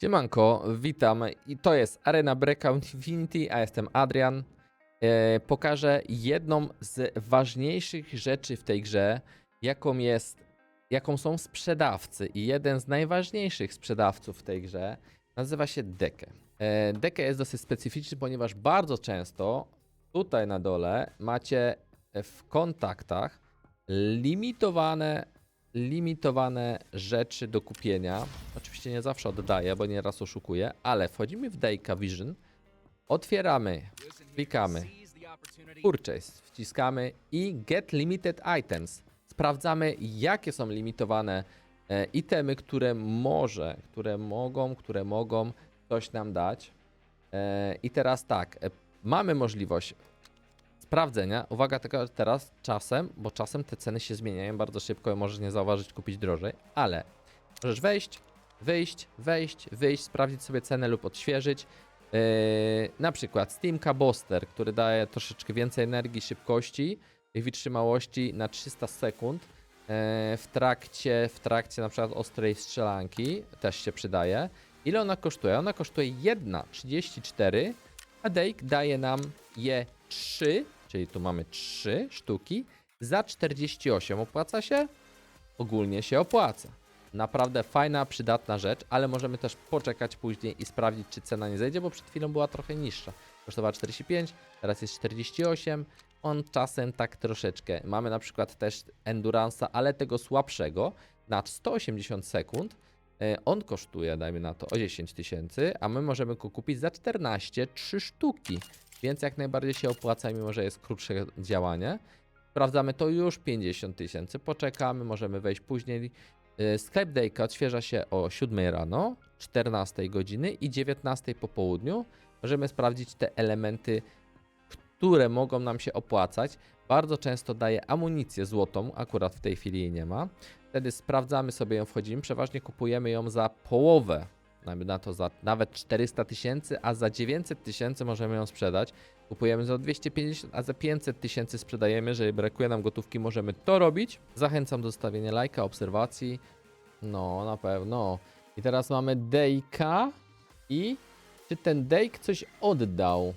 Siemanko, witam i to jest Arena Breakout Infinity, a jestem Adrian. E, pokażę jedną z ważniejszych rzeczy w tej grze, jaką jest, jaką są sprzedawcy i jeden z najważniejszych sprzedawców w tej grze nazywa się Deke. E, Deke jest dosyć specyficzny, ponieważ bardzo często tutaj na dole macie w kontaktach limitowane limitowane rzeczy do kupienia. Oczywiście nie zawsze oddaję, bo nieraz oszukuję, ale wchodzimy w Dayka Vision, otwieramy, klikamy, purchase, wciskamy i get limited items. Sprawdzamy, jakie są limitowane e, itemy, które może, które mogą, które mogą coś nam dać. E, I teraz tak, e, mamy możliwość sprawdzenia. Uwaga tylko teraz czasem, bo czasem te ceny się zmieniają bardzo szybko i możesz nie zauważyć kupić drożej, ale możesz wejść, wyjść, wejść, wyjść, sprawdzić sobie cenę lub odświeżyć. Yy, na przykład Steamka Boster, który daje troszeczkę więcej energii, szybkości i wytrzymałości na 300 sekund. yy, W trakcie, w trakcie na przykład ostrej strzelanki też się przydaje. Ile ona kosztuje? Ona kosztuje 1,34, a Dake daje nam je 3, czyli tu mamy 3 sztuki, za 48. Opłaca się? Ogólnie się opłaca. Naprawdę fajna, przydatna rzecz, ale możemy też poczekać później i sprawdzić, czy cena nie zejdzie, bo przed chwilą była trochę niższa. Kosztowała 45, teraz jest 48. On czasem tak troszeczkę. Mamy na przykład też Endurance'a, ale tego słabszego na 180 sekund. E, On kosztuje, dajmy na to, o 10 tysięcy, a my możemy go kupić za 14, 3 sztuki. Więc jak najbardziej się opłaca, mimo że jest krótsze działanie. Sprawdzamy to już 50 tysięcy. Poczekamy, możemy wejść później. Yy, Skype Dayka odświeża się o 7 rano, 14 godziny i 19 po południu. Możemy sprawdzić te elementy, które mogą nam się opłacać. Bardzo często daje amunicję złotą, akurat w tej chwili jej nie ma. Wtedy sprawdzamy sobie ją, wchodzimy. Przeważnie kupujemy ją za połowę na to za nawet 400 tysięcy, a za 900 tysięcy możemy ją sprzedać. Kupujemy za 250, a za 500 tysięcy sprzedajemy. Jeżeli brakuje nam gotówki, możemy to robić. Zachęcam do zostawienia lajka, obserwacji. No, na pewno. I teraz mamy Dejka i czy ten Dejk coś oddał?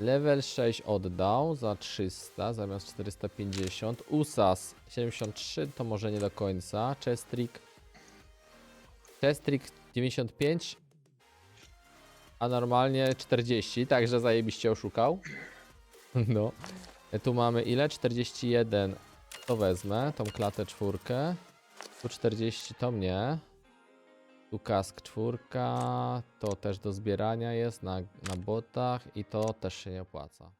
Level 6 oddał za 300 zamiast 450. Usas 73 to może nie do końca. Chestrik Chestrik 95, a normalnie 40, także zajebiście oszukał. No. Tu mamy ile? 41 to wezmę, tą klatę czwórkę. Tu 40 to mnie. Tu kask czwórka, to też do zbierania jest na, na botach i to też się nie opłaca.